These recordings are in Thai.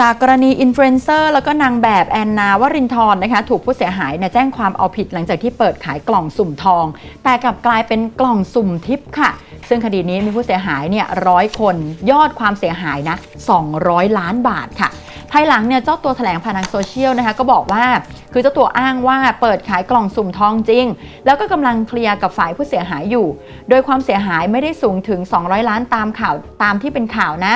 จากกรณีอินฟลูเอนเซอร์แล้วก็นางแบบแอนนาวรินทร์นะคะถูกผู้เสียหายเนี่ยแจ้งความเอาผิดหลังจากที่เปิดขายกล่องสุ่มทอง แต่กลับกลายเป็นกล่องสุ่มทิปค่ะ ซึ่งคดีนี้มีผู้เสียหายเนี่ยร้อยคนยอดความเสียหายนะ 200 ล้านบาทค่ะภายหลังเนี่ยเจ้าตัวแถลงผ่านทางโซเชียลนะคะก็บอกว่าคือเจ้าตัวอ้างว่าเปิดขายกล่องสุ่มทองจริง แล้วก็กำลังเคลียร์กับฝ่ายผู้เสียหายอยู่ โดยความเสียหายไม่ได้สูงถึง 200 ล้านตามข่าวตามที่เป็นข่าวนะ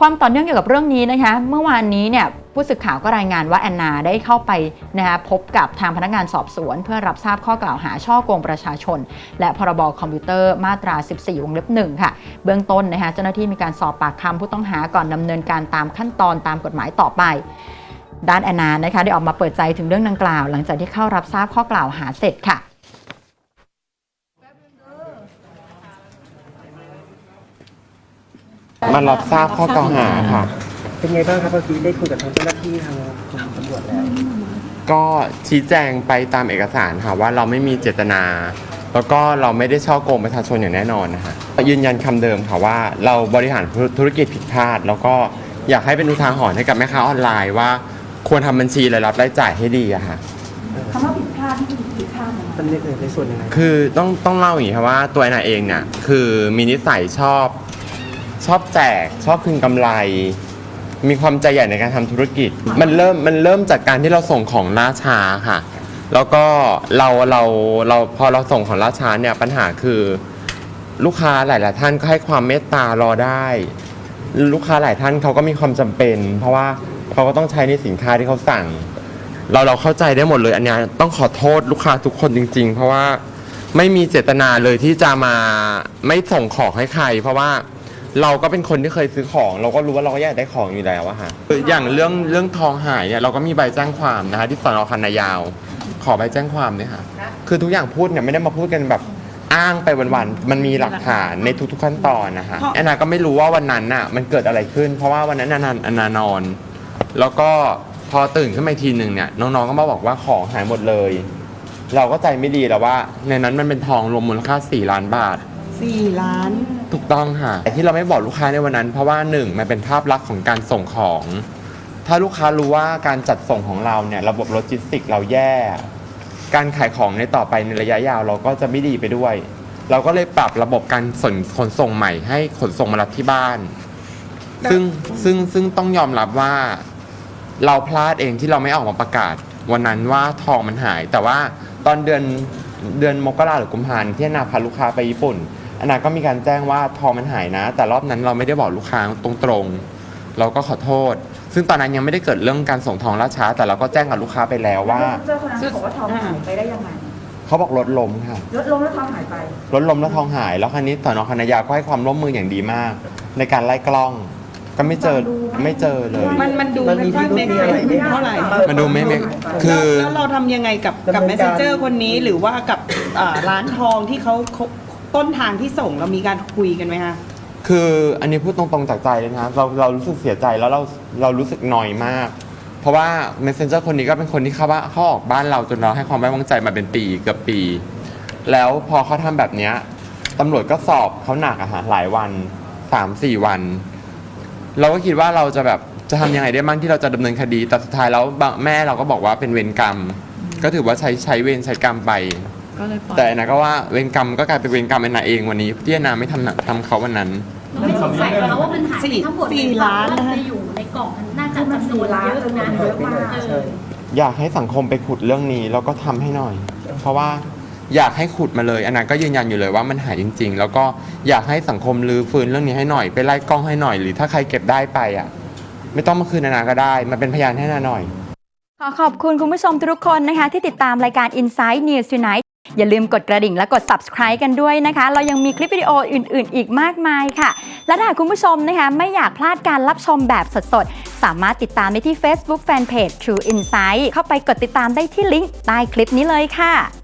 ความต่อเนื่องเกี่ยวกับเรื่องนี้นะคะ เมื่อวานนี้เนี่ยผู้สื่อข่าวก็รายงานว่าแอนนาได้เข้าไปนะคะพบกับทางพนักงานสอบสวน เพื่อรับทราบข้อกล่าวหาช่อโกงประชาชน และพรบคอมพิวเตอร์มาตรา 14 วงเล็บหนึ่งค่ะ เบื้องต้นนะคะเจ้าหน้าที่มีการสอบปากคำผู้ต้องหาก่อนดำเนินการตามขั้นตอนตามกฎหมายต่อไปด้านแอนนานะคะได้ออกมาเปิดใจถึงเรื่องดังกล่าว หลังจากที่เข้ารับทราบข้อกล่าวหาเสร็จค่ะ มันรับทราบข้อกล่าวหาค่ะ เป็นไงบ้างครับเมื่อกี้ได้คุยกับทางเจ้าหน้าที่ทางตำรวจแล้ว ก็ชี้แจงไปตามเอกสารค่ะว่าเราไม่มีเจตนา แล้วก็เราไม่ได้ช่อโกงประชาชนอย่างแน่นอนนะคะยืนยันคำเดิมค่ะว่าเราบริหารธุรกิจผิดพลาด แล้วก็อยากให้เป็นอุทาหรณ์ให้กับแม่ค้าออนไลน์ว่า ควรทำบัญชีรายรับรายจ่ายให้ดีอะค่ะ คำว่าผิดพลาดที่ผิดพลาดมันในในส่วนยังไง คือต้องต้องเล่าอย่างนี้ครับว่าตัวแอนนาเองเนี่ยคือมีนิสัยชอบ ชอบแจก ชอบคืนกำไร มีความใจใหญ่ในการทำธุรกิจ มันเริ่มมันเริ่มจากการที่เราส่งของล่าช้าค่ะ แล้วก็เราเราเราพอเราส่งของล่าช้าเนี่ยปัญหาคือลูกค้าหลายๆท่านก็ให้ความเมตตารอได้ ลูกค้าหลายท่านเขาก็มีความจำเป็น เพราะว่าเขาก็ต้องใช้ในสินค้าที่เขาสั่ง เราเราเข้าใจได้หมดเลยอันเนี้ยต้องขอโทษลูกค้าทุกคนจริง ๆ เพราะว่าไม่มีเจตนาเลยที่จะมาไม่ส่งของให้ใคร เพราะว่า เราก็เป็นคนที่เคยซื้อของ เราก็รู้ว่าเราก็อยากได้ของอยู่แล้วอะฮะคืออย่างเรื่องเรื่องทองหายเนี่ยเราก็มีใบแจ้งความนะคะ ที่สอนอคันนายาว ขอใบแจ้งความเนี่ยค่ะ คือทุกอย่างพูดเนี่ยไม่ได้มาพูดกันแบบอ้างไปวันๆ มันมีหลักฐานในทุกๆขั้นตอนนะคะแอนนาก็ไม่รู้ว่าวันนั้นน่ะมันเกิดอะไรขึ้น เพราะว่าวันนั้นแอนนาแอนนานอน แล้วก็พอตื่นขึ้นมาอีกทีหนึ่งเนี่ยน้องๆก็มาบอกว่าของหายหมดเลย เราก็ใจไม่ดีแล้วว่า ในนั้นมันเป็นทองรวมมูลค่า4ล้านบาท สี่ล้าน ถูกต้องค่ะแต่ที่เราไม่บอกลูกค้าในวันนั้น เพราะว่าหนึ่งมันเป็นภาพลักษณ์ของการส่งของ ถ้าลูกค้ารู้ว่าการจัดส่งของเราเนี่ยระบบโลจิสติกเราแย่ การขายของในต่อไปในระยะยาวเราก็จะไม่ดีไปด้วย เราก็เลยปรับระบบการส่งขนส่งใหม่ให้ขนส่งมารับที่บ้าน ซึ่งซึ่งซึ่งต้องยอมรับว่า เราพลาดเองที่เราไม่ออกมาประกาศ วันนั้นว่าทองมันหาย แต่ว่าตอนเดือน เดือนมกราหรือกุมภาพันธ์ที่อนาพาลูกค้าไปญี่ปุ่นอนาก็มีการแจ้งว่าทองมันหายนะ แต่รอบนั้นเราไม่ได้บอกลูกค้าตรงๆ เราก็ขอโทษ ซึ่งตอนนั้นยังไม่ได้เกิดเรื่องการส่งทองล่าช้า แต่เราก็แจ้งกับลูกค้าไปแล้วว่า เจ้าคนนั้นบอกว่าทองหายไปได้ยังไงเขาบอกรถล้มค่ะ รถล้มแล้วทองหายไป รถล้มแล้วทองหาย แล้วคราวนี้สอนอคณะยาวก็ให้ความร่วมมืออย่างดีมาก ในการไล่กล้อง ก็ไม่เจอไม่เจอเลย มันมันดูมันมีไม่ค่อยพิรุธเมกมีอะไรไหม เท่าไหร่มันดูไม่ไม่คือ แล้วเราทำยังไงกับกับ ดำเนิแมนสการเซนเจอร์คนนี้หรือว่ากับอ่าร้านทองที่เขาเขาต้นทางที่ส่งเรามีการคุยกันไหมคะ คืออันนี้พูดตรงๆจากใจเลยนะครับเราเรารู้สึกเสียใจแล้วเราเรารู้สึกหน่อยมาก เพราะว่า messenger คนนี้ก็เป็นคนที่เข้าบ้านเข้าออกบ้านเราจนเราให้ความไว้วางใจมาเป็นปีเกือบปี แล้วพอเขาทำแบบเนี้ยตำรวจก็สอบเขาหนักอะฮะหลายวันสามสี่วัน เราก็คิดว่าเราจะแบบจะทำยังไงได้บ้างที่เราจะดำเนินคดี แต่สุดท้ายแล้วบางแม่เราก็บอกว่าเป็นเวรกรรม ก็ถือว่าใช้ใช้เวรใช้กรรมไป ก็เลยปล่อยแต่อนนาก็ว่าเวรกรรมก็กลายเป็นเวรกรรมแอนนาเองวันนี้ที่แอนนาไม่ทำหนักทำเขาวันนั้น เราไม่สงสัยหรอกนะว่ามันหายไปทั้งหมดสี่เลยล้านเพนะระคะไปอยู่ในกล่องมันน่าจะจำนวนเยอะนะเยอะมากเอใช่ออยากให้สังคมไปขุดเรื่องนี้แล้วก็ทำให้หน่อย เพราะว่า อยากให้ขุดมาเลยอันนั้นก็ยืนยันอยู่เลยว่ามันหายจริง ๆ แล้วก็อยากให้สังคมรื้อฟื้นเรื่องนี้ให้หน่อย ไปไล่กล้องให้หน่อย หรือถ้าใครเก็บได้ไปอะ ไม่ต้องมาคืนนานาก็ได้มาเป็นพยานให้นาหน่อย ขอขอบคุณคุณผู้ชมทุกคนนะคะที่ติดตามรายการ Inside News Tonight อย่าลืมกดกระดิ่งและกด subscribe กันด้วยนะคะ เรายังมีคลิปวิดีโออื่น ๆ อีกมากมายค่ะ และถ้าคุณผู้ชมนะคะไม่อยากพลาดการรับชมแบบสด ๆ สามารถติดตามได้ที่ Facebook Fanpage True Insight เข้าไปกดติดตามได้ที่ลิงก์ใต้คลิปนี้เลยค่ะ